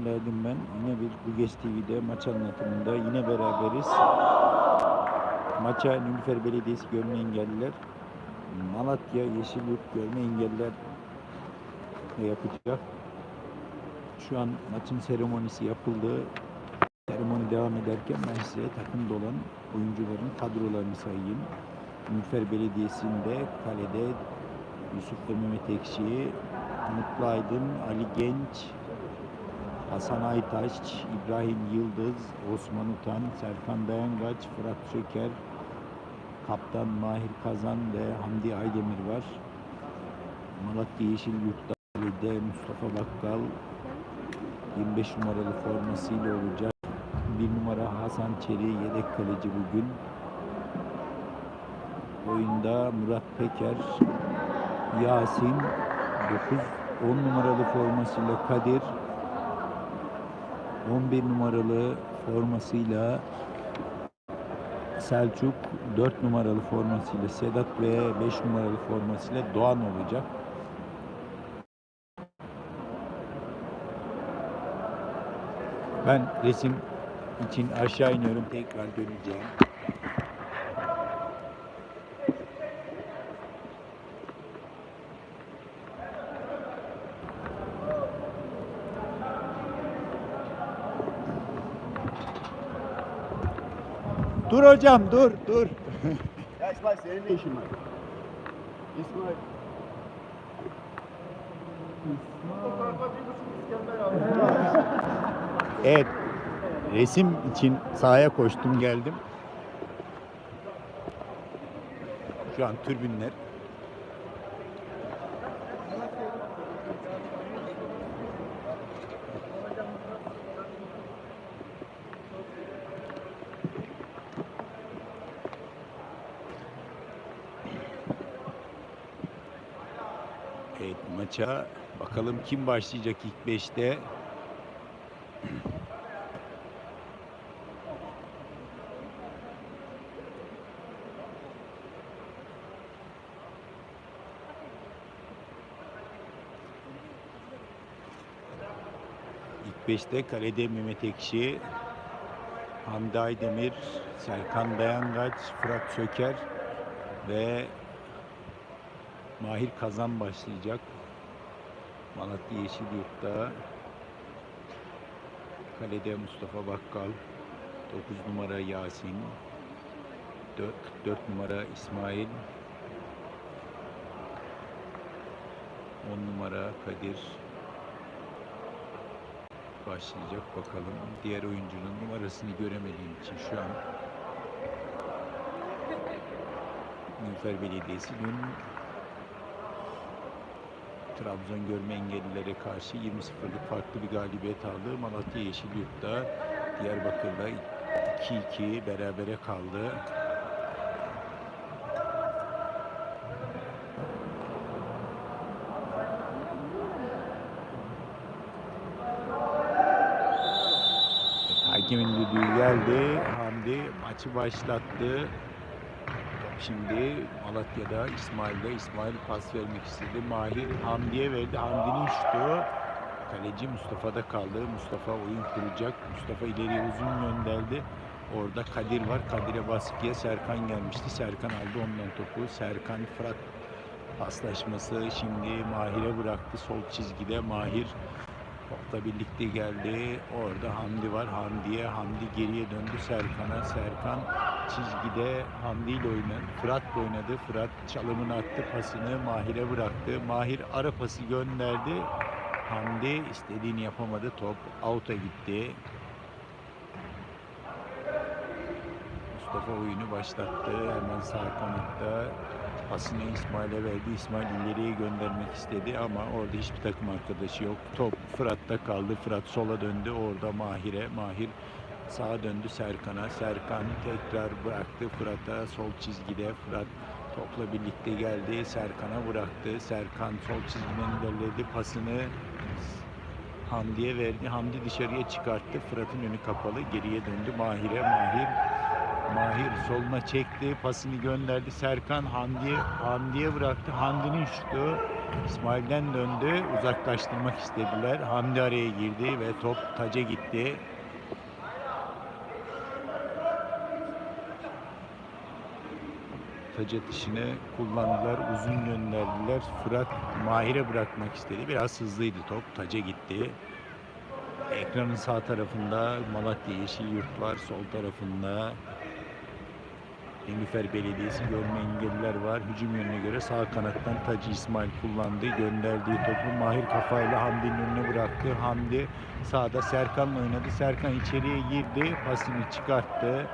Ali Aydın ben. Yine bir Buges TV'de maç anlatımında yine beraberiz. Maça Nülüfer Belediyesi Görme Engelliler, Malatya Yeşilyurt Görme Engelliler yapacak. Şu an maçın seremonisi yapıldı. Seremoni devam ederken ben size takımda olan oyuncuların kadrolarını sayayım. Nülfer Belediyesi'nde kalede Yusuf ve Mehmet Ekşi, Mutlu Aydın, Ali Genç, Hasan Aytaş, İbrahim Yıldız, Osman Utan, Serkan Dayangaç, Fırat Söker, Kaptan Mahir Kazan ve Hamdi Aydemir var. Malatya Yeşilyurt'ta de Mustafa Bakkal 25 numaralı formasıyla olacak. Bir numara Hasan Çeri yedek kaleci bugün. Oyunda Murat Peker, Yasin 9 10 numaralı formasıyla Kadir 11 numaralı formasıyla Selçuk 4 numaralı formasıyla Sedat ve 5 numaralı formasıyla Doğan olacak. Ben resim için aşağı iniyorum tekrar döneceğim. Hocam dur dur. Ya İsmail senin ne işin var? İsmail. Evet. Resim için sahaya koştum geldim. Şu an türbünler. Evet maça bakalım kim başlayacak ilk 5'te. İlk beşte kalede Mehmet Ekşi, Hamdi Aydemir, Serkan Dayangaç, Fırat Söker ve Mahir Kazan başlayacak. Malatya Yeşilyurt'ta kalede Mustafa Bakkal, 9 numara Yasin, 4, 4 numara İsmail, 10 numara Kadir, başlayacak bakalım. Diğer oyuncunun numarasını göremediğim için şu an Nilüfer Belediyesi'nin Trabzon görme engellilere karşı 20-0'lık farklı bir galibiyet aldı. Malatya Yeşilyurt'ta Diyarbakır'da 2-2 berabere kaldı. Hakemin düdüğü geldi. Hamdi maçı başlattı. Şimdi Malatya'da İsmail'de İsmail pas vermek istedi. Mahir Hamdi'ye verdi. Hamdi'nin şutu kaleci Mustafa'da kaldı. Mustafa oyun kuracak. Mustafa ileriye uzun gönderdi. Orada Kadir var. Kadir'e baskıya Serkan gelmişti. Serkan aldı ondan topu. Serkan Fırat paslaşması şimdi Mahir'e bıraktı. Sol çizgide Mahir Topla birlikte geldi. Orada Hamdi var. Hamdi'ye Hamdi geriye döndü Serkan'a. Serkan çizgide Hamdi ile oynadı. Fırat'la oynadı. Fırat çalımını attı. Pasını Mahir'e bıraktı. Mahir ara pası gönderdi. Hamdi istediğini yapamadı. Top out'a gitti. Mustafa oyunu başlattı. Hemen sağ kanatta pasını İsmail'e verdi. İsmail ileriye göndermek istedi ama orada hiçbir takım arkadaşı yok. Top Fırat'ta kaldı. Fırat sola döndü. Orada Mahir'e. Mahir sağa döndü Serkan'a. Serkan tekrar bıraktı Fırat'a. Sol çizgide Fırat topla birlikte geldi. Serkan'a bıraktı. Serkan sol çizgiden ilerledi. Pasını Hamdi'ye verdi. Hamdi dışarıya çıkarttı. Fırat'ın önü kapalı. Geriye döndü Mahir'e. Mahir Mahir soluna çekti. Pasını gönderdi. Serkan Hamdi'ye Hamdi'ye bıraktı. Hamdi'nin şutu İsmail'den döndü. Uzaklaştırmak istediler. Hamdi araya girdi ve top taca gitti. Taç atışını kullandılar. Uzun gönderdiler. Fırat Mahir'e bırakmak istedi. Biraz hızlıydı top. Taca gitti. Ekranın sağ tarafında Malatya Yeşilyurt var. Sol tarafında Nilüfer Belediyesi görme engelliler var. Hücum yönüne göre sağ kanattan Taci İsmail kullandı. Gönderdiği topu Mahir kafayla Hamdi'nin önüne bıraktı. Hamdi sağda Serkan'la oynadı. Serkan içeriye girdi. Pasını çıkarttı.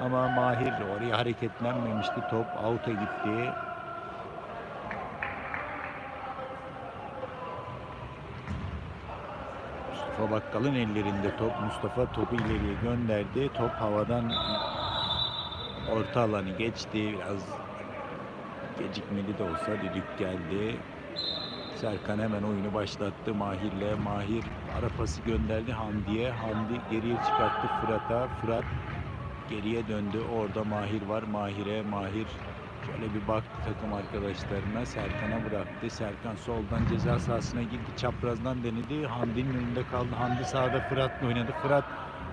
Ama Mahir oraya hareketlenmemişti. Top out'a gitti. Mustafa Bakkal'ın ellerinde top. Mustafa topu ileriye gönderdi. Top havadan orta alanı geçti. Biraz gecikmeli de olsa düdük geldi. Serkan hemen oyunu başlattı Mahir'le. Mahir ara pası gönderdi Hamdi'ye. Hamdi geriye çıkarttı Fırat'a. Fırat geriye döndü. Orada Mahir var. Mahir'e Mahir şöyle bir baktı takım arkadaşlarına. Serkan'a bıraktı. Serkan soldan ceza sahasına girdi. Çaprazdan denedi. Hamdi'nin önünde kaldı. Hamdi sağda Fırat'la oynadı. Fırat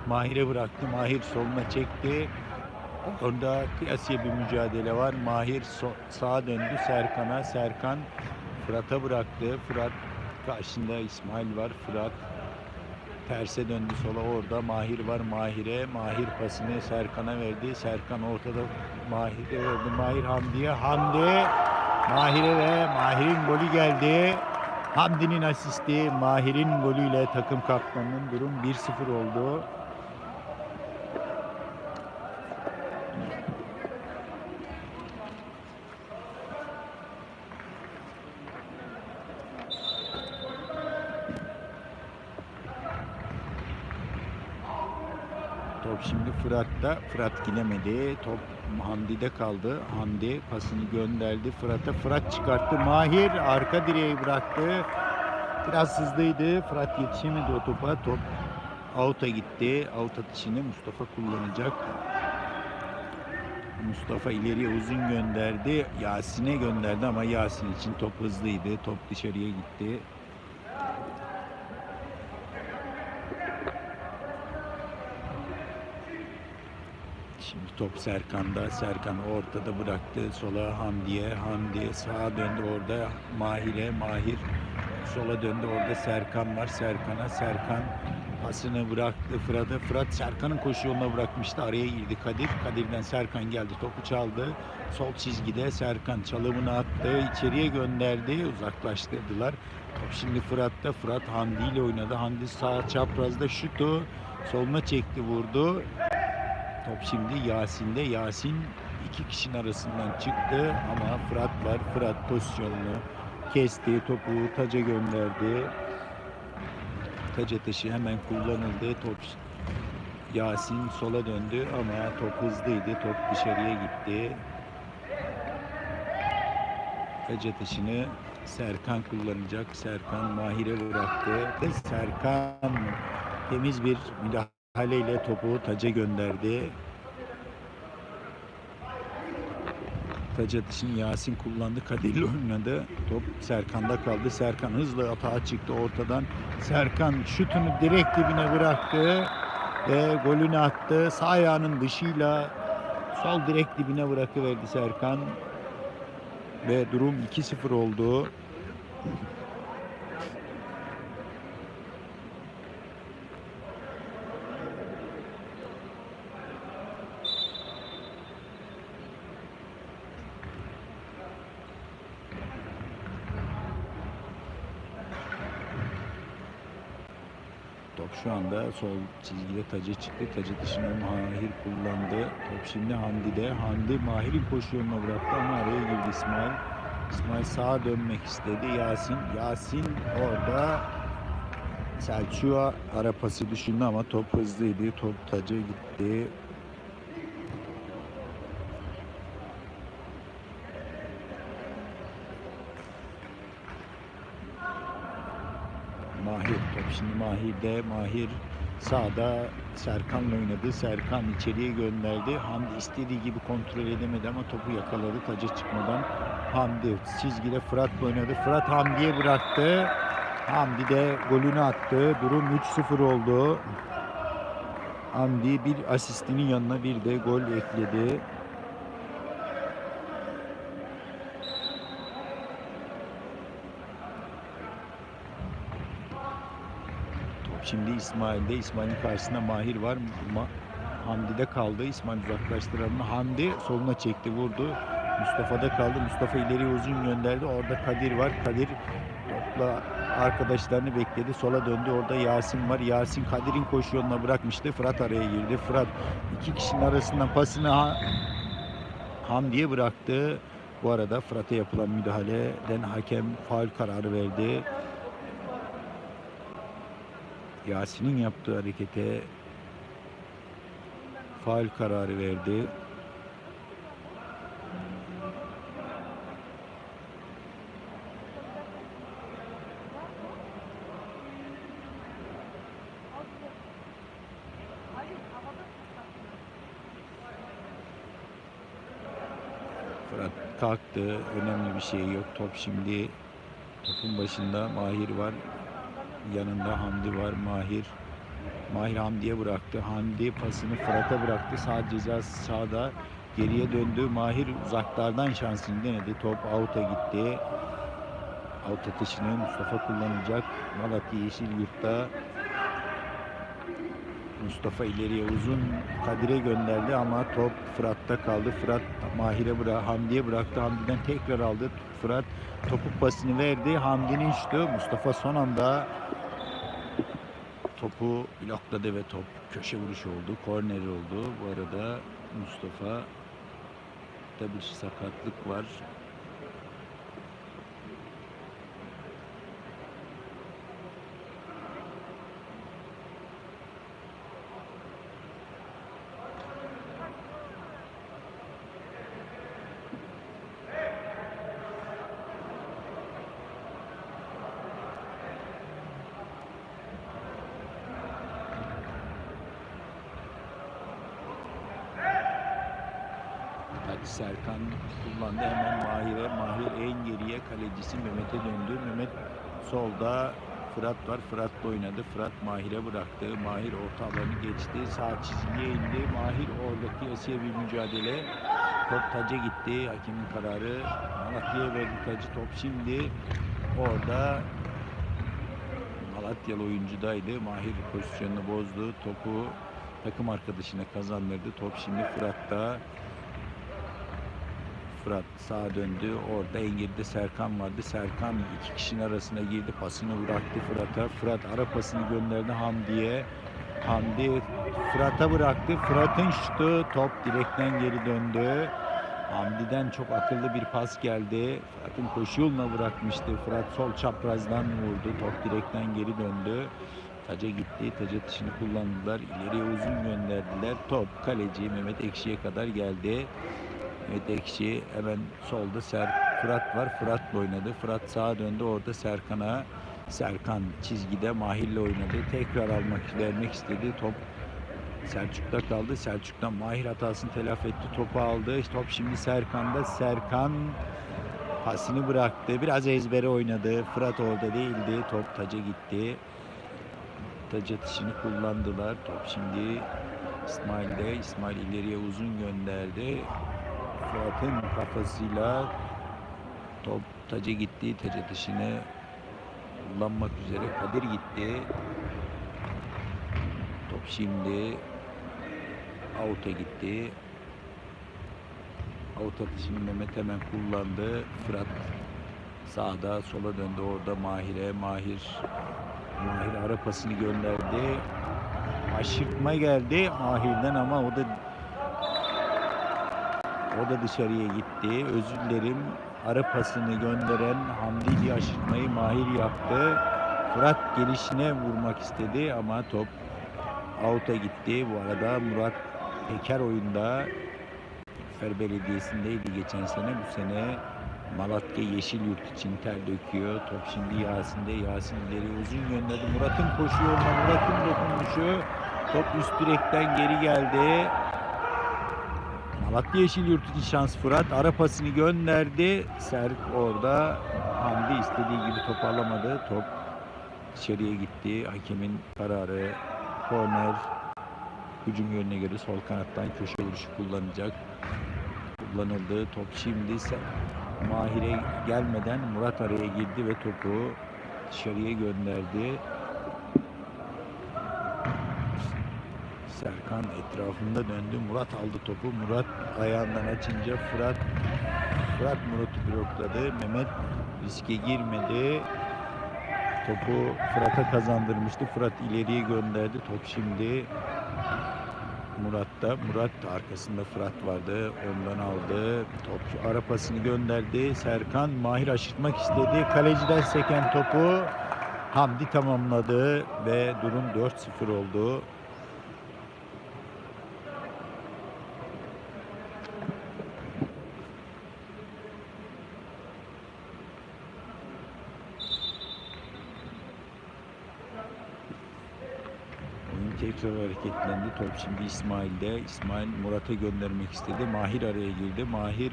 Mahir'e bıraktı. Mahir soluna çekti. Orada kıyasıya bir mücadele var. Mahir so- sağa döndü Serkan'a. Serkan Fırat'a bıraktı. Fırat karşında İsmail var. Fırat terse döndü sola orada. Mahir var. Mahir'e. Mahir pasını Serkan'a verdi. Serkan ortada Mahir'e verdi. Mahir Hamdi'ye. Hamdi Mahir'e ve Mahir'in golü geldi. Hamdi'nin asisti. Mahir'in golüyle takım kaptanının durum 1-0 oldu. Top şimdi Fırat'ta. Fırat giremedi. Top Hamdi'de kaldı. Hamdi pasını gönderdi Fırat'a. Fırat çıkarttı. Mahir arka direği bıraktı. Biraz hızlıydı. Fırat yetişemedi o topa. Top out'a gitti. Out atışını Mustafa kullanacak. Mustafa ileriye uzun gönderdi. Yasin'e gönderdi ama Yasin için top hızlıydı. Top dışarıya gitti. Şimdi top Serkan'da. Serkan ortada bıraktı. Sola Hamdi'ye. Hamdi sağa döndü orada. Mahir'e. Mahir sola döndü. Orada Serkan var. Serkan'a. Serkan pasını bıraktı Fırat'a. Fırat Serkan'ın koşu yoluna bırakmıştı. Araya girdi Kadir. Kadir'den Serkan geldi. Topu çaldı. Sol çizgide Serkan çalımını attı. içeriye gönderdi. Uzaklaştırdılar. Top şimdi Fırat'ta. Fırat Hamdi ile oynadı. Hamdi sağ çaprazda şutu soluna çekti vurdu. Top şimdi Yasin'de. Yasin iki kişinin arasından çıktı ama Fırat var. Fırat pozisyonunu kesti. Topu taca gönderdi. Taç ateşi hemen kullanıldı. Top Yasin sola döndü ama top hızlıydı. Top dışarıya gitti. Taç ateşini Serkan kullanacak. Serkan Mahir'e bıraktı. Serkan temiz bir müdahaleyle topu taca gönderdi. Taç atışını Yasin kullandı. Kadir'le oynadı. Top Serkan'da kaldı. Serkan hızlı atağa çıktı ortadan. Serkan şutunu direkt dibine bıraktı. Ve golünü attı. Sağ ayağının dışıyla sol direkt dibine bırakıverdi Serkan. Ve durum 2-0 oldu. Top sol çizgide taca çıktı. Tacı dışına Mahir kullandı. Top şimdi Hamdi'de. Hamdi Mahir'in koşu yoluna bıraktı ama araya girdi İsmail. İsmail sağa dönmek istedi. Yasin. Yasin orada Selçuk'a ara pası düşündü ama top hızlıydı. Top taca gitti. Mahir top şimdi Mahir'de Mahir Sağda Serkan'la oynadı. Serkan içeriye gönderdi. Hamdi istediği gibi kontrol edemedi ama topu yakaladı taca çıkmadan. Hamdi çizgide Fırat'la oynadı. Fırat Hamdi'ye bıraktı. Hamdi de golünü attı. Durum 3-0 oldu. Hamdi bir asistinin yanına bir de gol ekledi. Top şimdi İsmail'de. İsmail'in karşısında Mahir var. Ma Hamdi'de kaldı. İsmail uzaklaştıralım. Hamdi soluna çekti vurdu. Mustafa'da kaldı. Mustafa ileriye uzun gönderdi. Orada Kadir var. Kadir topla arkadaşlarını bekledi. Sola döndü. Orada Yasin var. Yasin Kadir'in koşu yoluna bırakmıştı. Fırat araya girdi. Fırat iki kişinin arasından pasını ha Hamdi'ye bıraktı. Bu arada Fırat'a yapılan müdahaleden hakem faul kararı verdi. Yasin'in yaptığı harekete faul kararı verdi. Fırat kalktı. Önemli bir şey yok. Top şimdi topun başında Mahir var. Yanında Hamdi var. Mahir. Mahir Hamdi'ye bıraktı. Hamdi pasını Fırat'a bıraktı. Sağ ceza sağda geriye döndü. Mahir uzaklardan şansını denedi. Top out'a gitti. Out atışını Mustafa kullanacak. Malatya Yeşilyurt'ta Mustafa ileriye uzun Kadir'e gönderdi ama top Fırat'ta kaldı. Fırat Mahir'e bıra Hamdi'ye bıraktı. Hamdi'den tekrar aldı. Fırat topu pasını verdi. Hamdi'nin şutu Mustafa son anda topu blokladı ve top köşe vuruşu oldu. Korner oldu. Bu arada Mustafa da bir sakatlık var. Serkan kullandı hemen Mahir'e. Mahir en geriye kalecisi Mehmet'e döndü. Mehmet solda Fırat var. Fırat'la oynadı. Fırat Mahir'e bıraktı. Mahir orta alanı geçti. Sağ çizgiye indi. Mahir oradaki Asiye bir mücadele. Top taca gitti. Hakemin kararı Malatya'ya verdi tacı. Top şimdi orada Malatyalı oyuncudaydı. Mahir pozisyonunu bozdu. Topu takım arkadaşına kazandırdı. Top şimdi Fırat'ta. Fırat sağa döndü. Orada en geride Serkan vardı. Serkan iki kişinin arasına girdi. Pasını bıraktı Fırat'a. Fırat ara pasını gönderdi Hamdi'ye. Hamdi Fırat'a bıraktı. Fırat'ın şutu top direkten geri döndü. Hamdi'den çok akıllı bir pas geldi. Fırat'ın koşu yoluna bırakmıştı. Fırat sol çaprazdan vurdu. Top direkten geri döndü. Taca gitti. Taca atışını kullandılar. İleriye uzun gönderdiler. Top kaleci Mehmet Ekşi'ye kadar geldi. Mehmet Ekşi hemen solda Ser Fırat var. Fırat'la oynadı. Fırat sağa döndü. Orada Serkan'a Serkan çizgide Mahir'le oynadı. Tekrar almak vermek istedi. Top Selçuk'ta kaldı. Selçuk'tan Mahir hatasını telafi etti. Topu aldı. Top şimdi Serkan'da. Serkan pasını bıraktı. Biraz ezbere oynadı. Fırat orada değildi. Top taca gitti. Tac atışını kullandılar. Top şimdi İsmail'de. İsmail ileriye uzun gönderdi. Fırat'ın kafasıyla top taca gitti. Tac atışını kullanmak üzere Kadir gitti. Top şimdi out'a gitti. Out atışını Mehmet hemen kullandı. Fırat sağda sola döndü orada Mahir'e. Mahir Mahir ara pasını gönderdi. Aşırtma geldi Mahir'den ama o da o da dışarıya gitti. Özür dilerim. Ara pasını gönderen Hamdi aşırtmayı Mahir yaptı. Fırat gelişine vurmak istedi ama top out'a gitti. Bu arada Murat Peker oyunda Fer Belediyesi'ndeydi geçen sene. Bu sene Malatya Yeşilyurt için ter döküyor. Top şimdi Yasin'de. Yasin ileri uzun gönderdi. Murat'ın koşu yoluna. Murat'ın dokunuşu. Top üst direkten geri geldi. Malatya Yeşilyurt için şans Fırat. Ara pasını gönderdi. Serk orada. Hamdi istediği gibi toparlamadı. Top dışarıya gitti. Hakemin kararı. Korner. Hücum yönüne göre sol kanattan köşe vuruşu kullanacak. Kullanıldı. Top şimdi Se- Mahir'e gelmeden Murat araya girdi ve topu dışarıya gönderdi. Serkan etrafında döndü. Murat aldı topu. Murat ayağından açınca Fırat Fırat Murat'ı blokladı. Mehmet riske girmedi. Topu Fırat'a kazandırmıştı. Fırat ileriye gönderdi. Top şimdi Murat'ta. Murat da arkasında Fırat vardı. Ondan aldı. Top ara pasını gönderdi. Serkan Mahir aşırtmak istedi. Kaleciden seken topu Hamdi tamamladı ve durum 4-0 oldu. Oyun tekrar hareketlendi. Top şimdi İsmail'de. İsmail Murat'a göndermek istedi. Mahir araya girdi. Mahir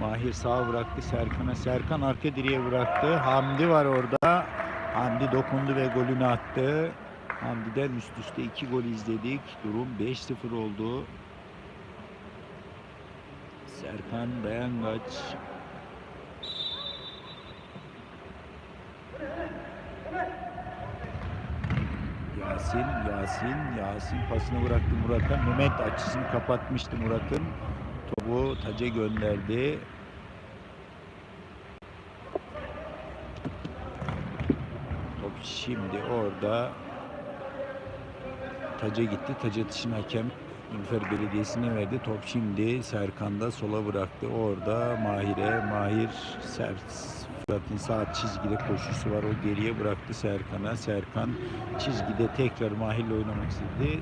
Mahir sağa bıraktı Serkan'a. Serkan arka direğe bıraktı. Hamdi var orada. Hamdi dokundu ve golünü attı. Hamdi'den üst üste iki gol izledik. Durum 5-0 oldu. Serkan Dayangaç Yasin, Yasin, Yasin pasını bıraktı Murat'a. Mehmet açısını kapatmıştı Murat'ın. Topu taca gönderdi. Top şimdi orada taca gitti. Taca atışın hakem Ülfer Belediyesi'ne verdi. Top şimdi Serkan'da sola bıraktı. Orada Mahir'e. Mahir sert Fırat'ın sağ çizgide koşusu var. O geriye bıraktı Serkan'a. Serkan çizgide tekrar Mahir'le oynamak istedi.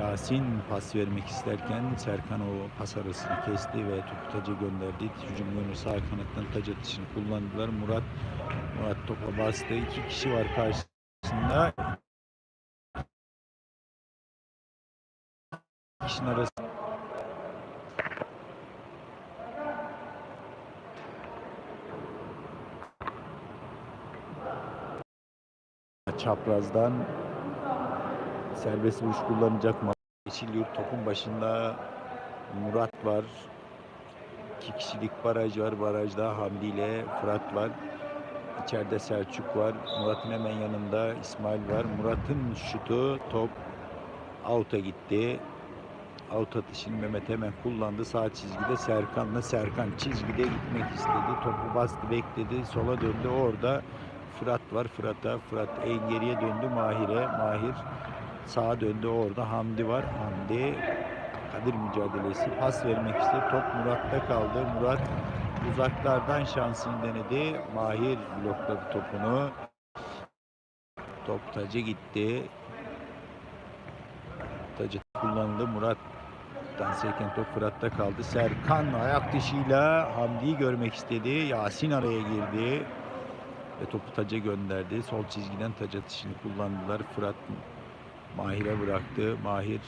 Yasin pas vermek isterken Serkan o pas arasını kesti ve topu taca gönderdi. Hücum yönü sağ kanattan taç atışını kullandılar. Murat Murat topa bastı. İki kişi var karşısında. kişinin arası çaprazdan serbest vuruş kullanacak mı? Yeşilyurt topun başında Murat var. İki kişilik baraj var. Barajda Hamdi ile Fırat var. İçeride Selçuk var. Murat'ın hemen yanında İsmail var. Murat'ın şutu top out'a gitti. Out atışını Mehmet hemen kullandı. Sağ çizgide Serkan'la Serkan çizgide gitmek istedi. Topu bastı bekledi. Sola döndü. Orada Fırat var. Fırat'a Fırat en geriye döndü Mahir'e. Mahir sağa döndü. Orada Hamdi var. Hamdi Kadir mücadelesi. Pas vermek istedi. Top Murat'ta kaldı. Murat uzaklardan şansını denedi. Mahir blokladı topunu. Top taca gitti. Tacı kullanıldı. Murat'tan seken top Fırat'ta kaldı. Serkan ayak dışıyla Hamdi'yi görmek istedi. Yasin araya girdi. Ve topu taca gönderdi. Sol çizgiden taç atışını kullandılar. Fırat Mahir'e bıraktı. Mahir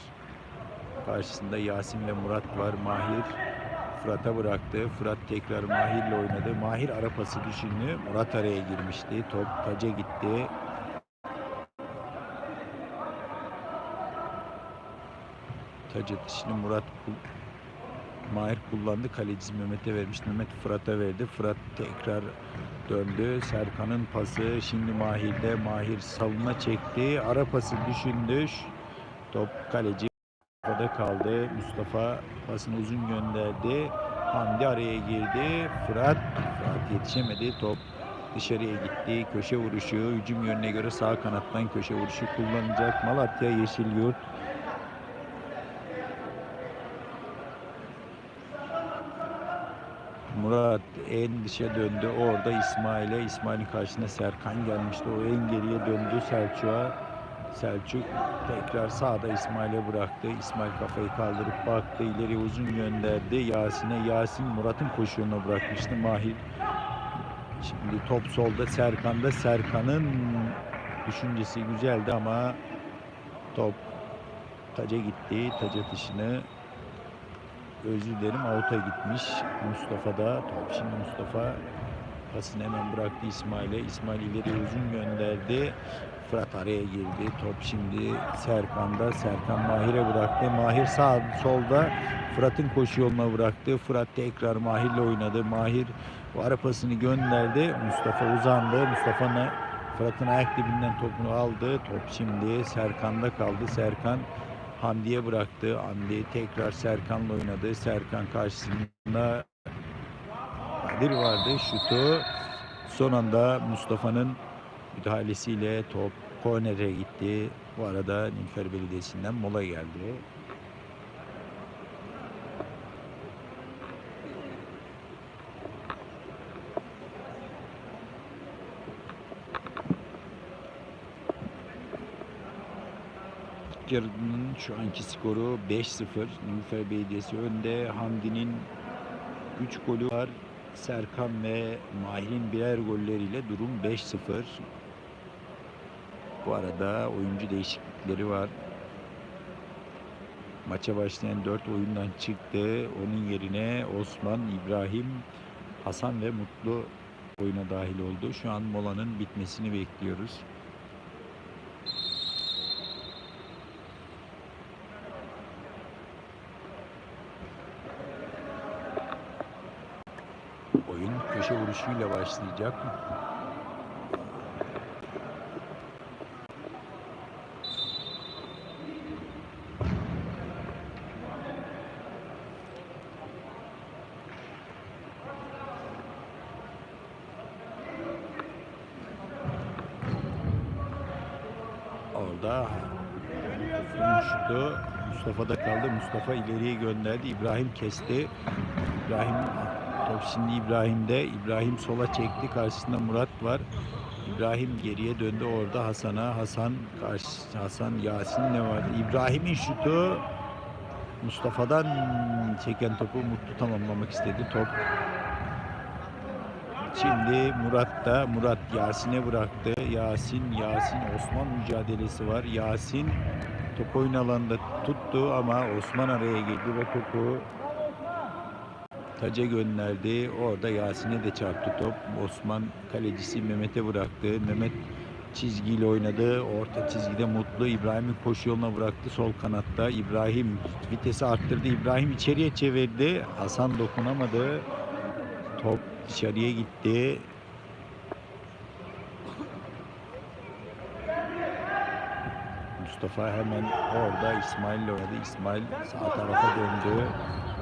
karşısında Yasin ve Murat var. Mahir Fırat'a bıraktı. Fırat tekrar Mahir'le oynadı. Mahir ara pası düşündü. Murat araya girmişti. Top taca gitti. Taç atışını Murat Mahir kullandı. Kalecisi Mehmet'e vermiş. Mehmet Fırat'a verdi. Fırat tekrar döndü. Serkan'ın pası şimdi Mahir'de. Mahir savunma çekti. Ara pası düşündü. Top kaleci Mustafa'da kaldı. Mustafa pasını uzun gönderdi. Hamdi araya girdi. Fırat, Fırat yetişemedi. Top dışarıya gitti. Köşe vuruşu hücum yönüne göre sağ kanattan köşe vuruşu kullanacak. Malatya Yeşilyurt Murat en dışa döndü. Orada İsmail'e, İsmail'in karşısına Serkan gelmişti. O en geriye döndü Selçuk'a. Selçuk tekrar sağda İsmail'e bıraktı. İsmail kafayı kaldırıp baktı. ileri uzun gönderdi. Yasin'e. Yasin Murat'ın koşu yoluna bırakmıştı. Mahir Şimdi top solda Serkan'da. Serkan'ın düşüncesi güzeldi ama top taca gitti. Taç atışını özür dilerim out'a gitmiş. Mustafa'da top şimdi Mustafa pasını hemen bıraktı İsmail'e. İsmail ileri uzun gönderdi. Fırat araya girdi. Top şimdi Serkan'da. Serkan Mahir'e bıraktı. Mahir sağ solda Fırat'ın koşu yoluna bıraktı. Fırat tekrar Mahir'le oynadı. Mahir ara pasını gönderdi. Mustafa uzandı. Mustafa'nın Fırat'ın ayak dibinden topunu aldı. Top şimdi Serkan'da kaldı. Serkan Hamdi'ye bıraktı. Hamdi tekrar Serkan'la oynadı. Serkan karşısında Kadir vardı. Şutu son anda Mustafa'nın müdahalesiyle top kornere gitti. Bu arada Nilüfer Belediyesi'nden mola geldi. İlk yarının şu anki skoru 5-0. Nilüfer Belediyesi önde. Hamdi'nin 3 golü var. Serkan ve Mahir'in birer golleriyle durum 5-0. Bu arada oyuncu değişiklikleri var. Maça başlayan 4 oyundan çıktı. Onun yerine Osman, İbrahim, Hasan ve Mutlu oyuna dahil oldu. Şu an molanın bitmesini bekliyoruz. Oyun vuruşuyla başlayacak. Orada şutu Mustafa'da kaldı. Mustafa ileriye gönderdi. İbrahim kesti. İbrahim top şimdi İbrahim'de. İbrahim sola çekti. Karşısında Murat var. İbrahim geriye döndü orada Hasan'a. Hasan karşı Hasan Yasin ne vardı? İbrahim'in şutu Mustafa'dan çeken topu Mutlu tamamlamak istedi. Top Şimdi Murat da Murat Yasin'e bıraktı. Yasin, Yasin Osman mücadelesi var. Yasin top oyun alanında tuttu ama Osman araya girdi ve topu taca gönderdi. Orada Yasin'e de çarptı top. Osman kalecisi Mehmet'e bıraktı. Mehmet çizgiyle oynadı. Orta çizgide Mutlu İbrahim'i koşu yoluna bıraktı. Sol kanatta İbrahim vitesi arttırdı. İbrahim içeriye çevirdi. Hasan dokunamadı. Top dışarıya gitti. Mustafa hemen orada İsmail'le oynadı. İsmail sağ tarafa döndü.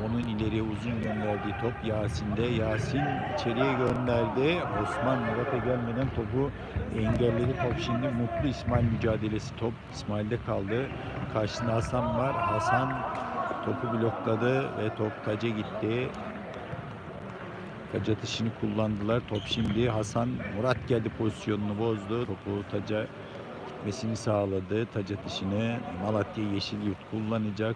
Onun ileriye uzun gönderdiği top Yasin'de. Yasin içeriye gönderdi. Osman Murat'a gelmeden topu engelledi. Top şimdi Mutlu İsmail mücadelesi. Top İsmail'de kaldı. Karşısında Hasan var. Hasan topu blokladı ve top taca gitti. Taç atışını kullandılar. Top şimdi Hasan Murat geldi pozisyonunu bozdu. Topu taca gitmesini sağladı. Taç atışını Malatya Yeşilyurt kullanacak.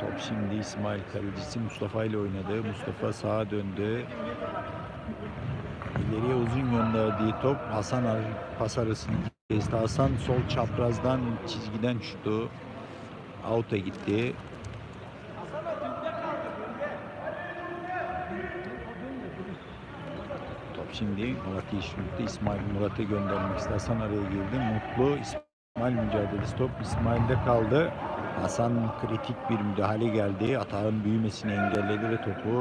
Top şimdi İsmail kalecisi Mustafa ile oynadı. Mustafa sağa döndü. İleriye uzun gönderdiği top Hasan ar- pas arasını kesti. Hasan sol çaprazdan çizgiden şutu out'a gitti. Top şimdi Murat Yeşilurt'ta İsmail Murat'a göndermek istedi. Hasan araya girdi. Mutlu İsmail mücadelesi. Top İsmail'de kaldı. Hasan kritik bir müdahale geldi. Atağın büyümesini engelledi ve topu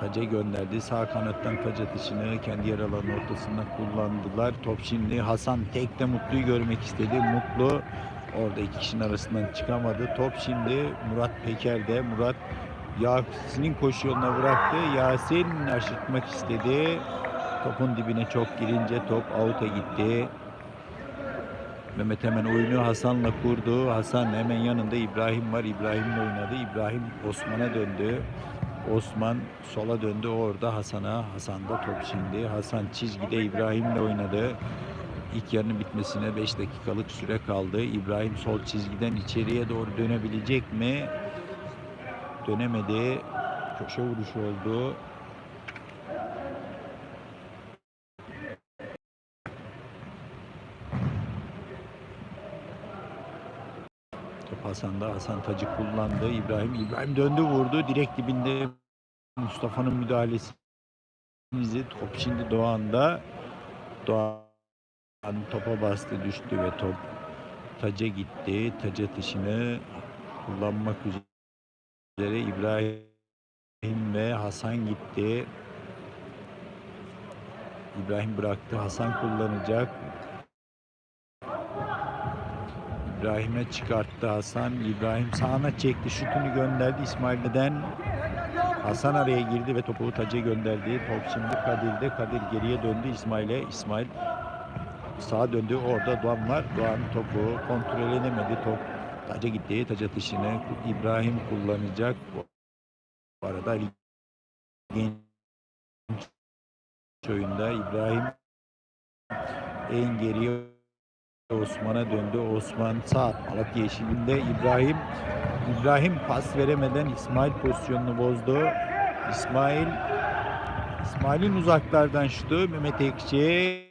taca gönderdi. Sağ kanattan taç atışını kendi yer alanı ortasında kullandılar. Top şimdi Hasan tek de Mutlu'yu görmek istedi. Mutlu orada iki kişinin arasından çıkamadı. Top şimdi Murat Peker'de. Murat Yasin'in koşu yoluna bıraktı. Yasin aşırtmak istedi. Topun dibine çok girince top out'a gitti. Mehmet hemen oyunu Hasan'la kurdu. Hasan hemen yanında İbrahim var. İbrahim'le oynadı. İbrahim Osman'a döndü. Osman sola döndü orada Hasan'a. Hasan da top şimdi. Hasan çizgide İbrahim'le oynadı. İlk yarının bitmesine 5 dakikalık süre kaldı. İbrahim sol çizgiden içeriye doğru dönebilecek mi? Dönemedi. Köşe vuruşu oldu. Top Hasan'da. Hasan tacı kullandı. İbrahim İbrahim döndü vurdu. Direkt dibinde Mustafa'nın müdahalesi. Top şimdi Doğan'da. Doğan topa bastı düştü ve top taca gitti. Taç atışını kullanmak üzere İbrahim ve Hasan gitti. İbrahim bıraktı. Hasan kullanacak. İbrahim'e çıkarttı Hasan. İbrahim sağına çekti. Şutunu gönderdi. İsmail'den Hasan araya girdi ve topu taca gönderdi. Top şimdi Kadir'de. Kadir geriye döndü İsmail'e. İsmail sağa döndü. Orada Doğan var. Doğan topu kontrol edemedi. Top taca gitti. Taç atışını İbrahim kullanacak. Bu arada Genç oyunda İbrahim en geriye Osman'a döndü. Osman sağ Malatya yeşilinde İbrahim İbrahim pas veremeden İsmail pozisyonunu bozdu. İsmail İsmail'in uzaklardan şutu Mehmet Ekşi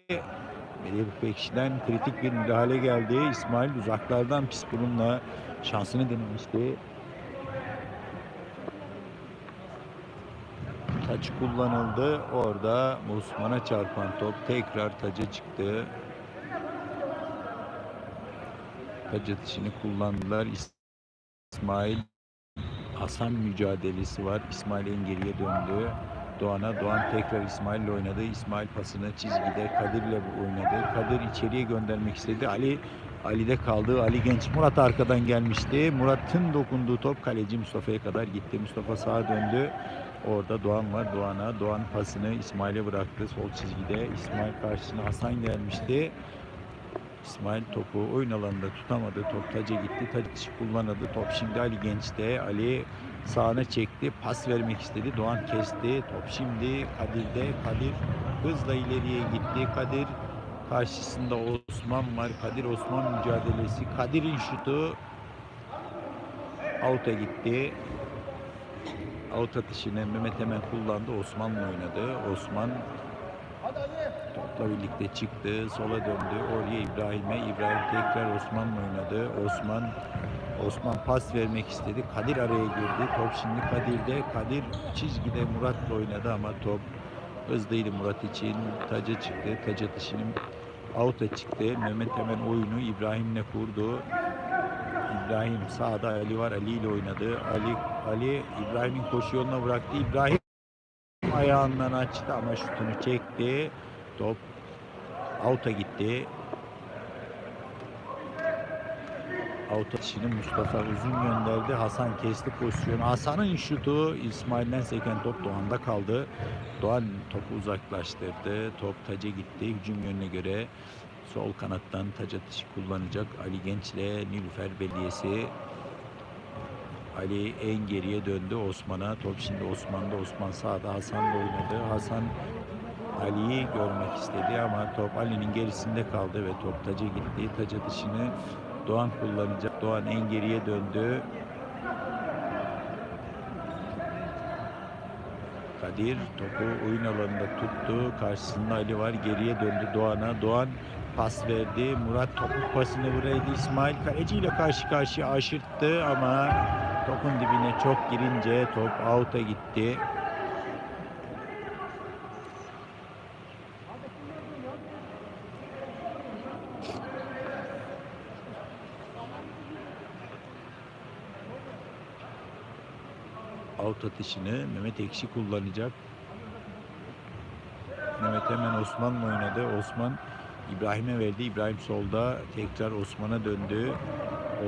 Melih Bekşi'den kritik bir müdahale geldi. İsmail uzaklardan pis burunla şansını denemişti. Taç kullanıldı. Orada Osman'a çarpan top tekrar taca çıktı. Taç atışını kullandılar. İsmail Hasan mücadelesi var. İsmail en geriye döndü. Doğan'a. Doğan tekrar İsmail'le oynadı. İsmail pasını çizgide Kadir'le oynadı. Kadir içeriye göndermek istedi. Ali Ali'de kaldı. Ali Genç Murat arkadan gelmişti. Murat'ın dokunduğu top kaleci Mustafa'ya kadar gitti. Mustafa sağa döndü. Orada Doğan var. Doğan'a. Doğan pasını İsmail'e bıraktı. Sol çizgide. İsmail karşısına Hasan gelmişti. İsmail topu oyun alanında tutamadı. Top taca gitti. Taç kullanıldı. Top şimdi Ali Genç'te. Ali sağına çekti. Pas vermek istedi. Doğan kesti. Top şimdi Kadir'de. Kadir hızla ileriye gitti. Kadir karşısında Osman var. Kadir Osman mücadelesi. Kadir'in şutu out'a gitti. Out atışını Mehmet hemen kullandı. Osman'la oynadı. Osman Topla birlikte çıktı. Sola döndü. Oraya İbrahim'e. İbrahim tekrar Osman'la oynadı. Osman Osman pas vermek istedi. Kadir araya girdi. Top şimdi Kadir'de. Kadir çizgide Murat'la oynadı ama top hızlıydı Murat için. Taca çıktı. Taç atışının out'a çıktı. Mehmet hemen oyunu İbrahim'le kurdu. İbrahim sağda Ali var. Ali ile oynadı. Ali Ali İbrahim'in koşu yoluna bıraktı. İbrahim ayağından açtı ama şutunu çekti. Top out'a gitti. Out atışını Mustafa uzun gönderdi. Hasan kesti pozisyonu. Hasan'ın şutu İsmail'den seken top Doğan'da kaldı. Doğan topu uzaklaştırdı. Top taca gitti. Hücum yönüne göre sol kanattan taç atışı kullanacak Ali Genç'le Nilüfer Belediyesi. Ali en geriye döndü Osman'a. Top şimdi Osman'da. Osman sağda Hasan'la oynadı. Hasan Ali'yi görmek istedi ama top Ali'nin gerisinde kaldı ve top taca gitti. Taca dışını Doğan kullanacak. Doğan en geriye döndü. Kadir topu oyun alanında tuttu. Karşısında Ali var. Geriye döndü Doğan'a. Doğan pas verdi. Murat topuk pasını vuraydı. İsmail kaleci ile karşı karşıya aşırttı ama topun dibine çok girince top out'a gitti. Out atışını Mehmet Ekşi kullanacak. Mehmet hemen Osman'la oynadı. Osman İbrahim'e verdi. İbrahim solda tekrar Osman'a döndü.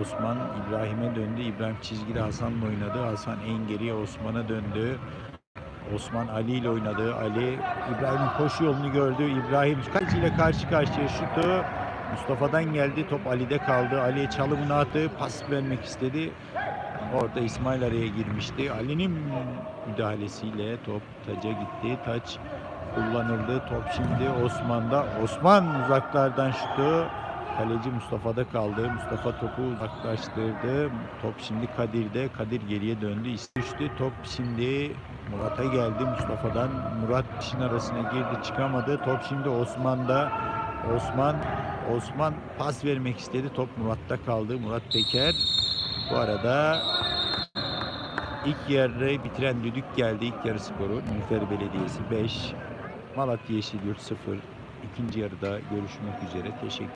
Osman İbrahim'e döndü. İbrahim çizgide Hasan'la oynadı. Hasan en geriye Osman'a döndü. Osman Ali ile oynadı. Ali İbrahim'in koşu yolunu gördü. İbrahim kaleci ile karşı karşıya şutu. Mustafa'dan geldi. Top Ali'de kaldı. Ali çalımını attı. Pas vermek istedi. Orada İsmail araya girmişti. Ali'nin müdahalesiyle top taca gitti. Taç kullanıldı. Top şimdi Osman'da. Osman uzaklardan şutu. Kaleci Mustafa'da kaldı. Mustafa topu uzaklaştırdı. Top şimdi Kadir'de. Kadir geriye döndü. İstüştü. Top şimdi Murat'a geldi. Mustafa'dan Murat işin arasına girdi. Çıkamadı. Top şimdi Osman'da. Osman Osman pas vermek istedi. Top Murat'ta kaldı. Murat Peker. Bu arada ilk yarı bitiren düdük geldi. İlk yarı skoru. Nilüfer Belediyesi 5. Malatya Yeşilyurt 0. İkinci yarıda görüşmek üzere. Teşekkür